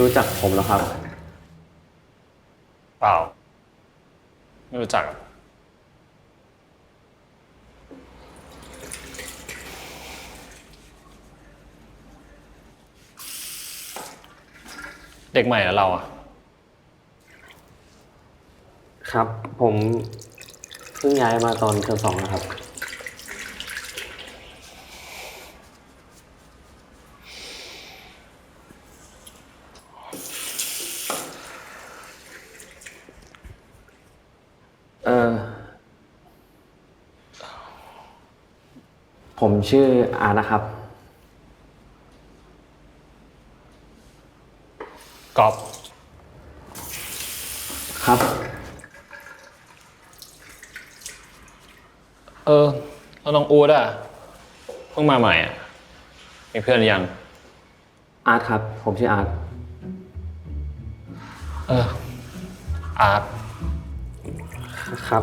รู้จักผมเหรอครับ เปล่า ไม่รู้จักอะเด็กใหม่แล้วเราอะครับ ผมเพิ่งย้ายมาตอนเทอมสองนะครับ ผมชื่ออาร์ตนะครับ กอล์ฟครับ เออแล้วน้องอูดอะเพิ่งมาใหม่อะมีเพื่อนหรือยัง อาร์ตครับ ผมชื่ออาร์ตเอออาร์ตครับ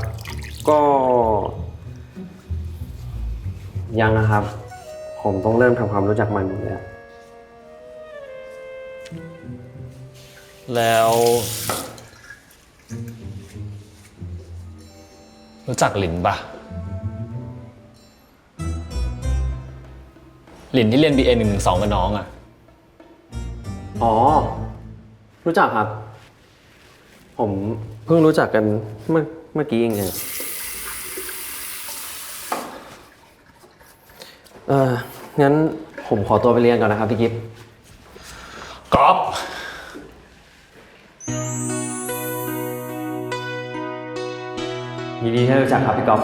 ก็ ยังนะครับ ผมต้องเริ่มทำความรู้จักมันเนี่ยแล้ว รู้จักหลินปะหลินที่เรียน BA หนึ่งสองกับน้องอะอ๋อ รู้จักครับ ผมเพิ่งรู้จักกันเมื่อเมื่อกี้เองเนี่ย เอองั้นผมขอตัวไปเรียนก่อนนะครับพี่กิฟต์กอล์ฟยินดีที่ได้รู้จักครับพี่กอล์ฟ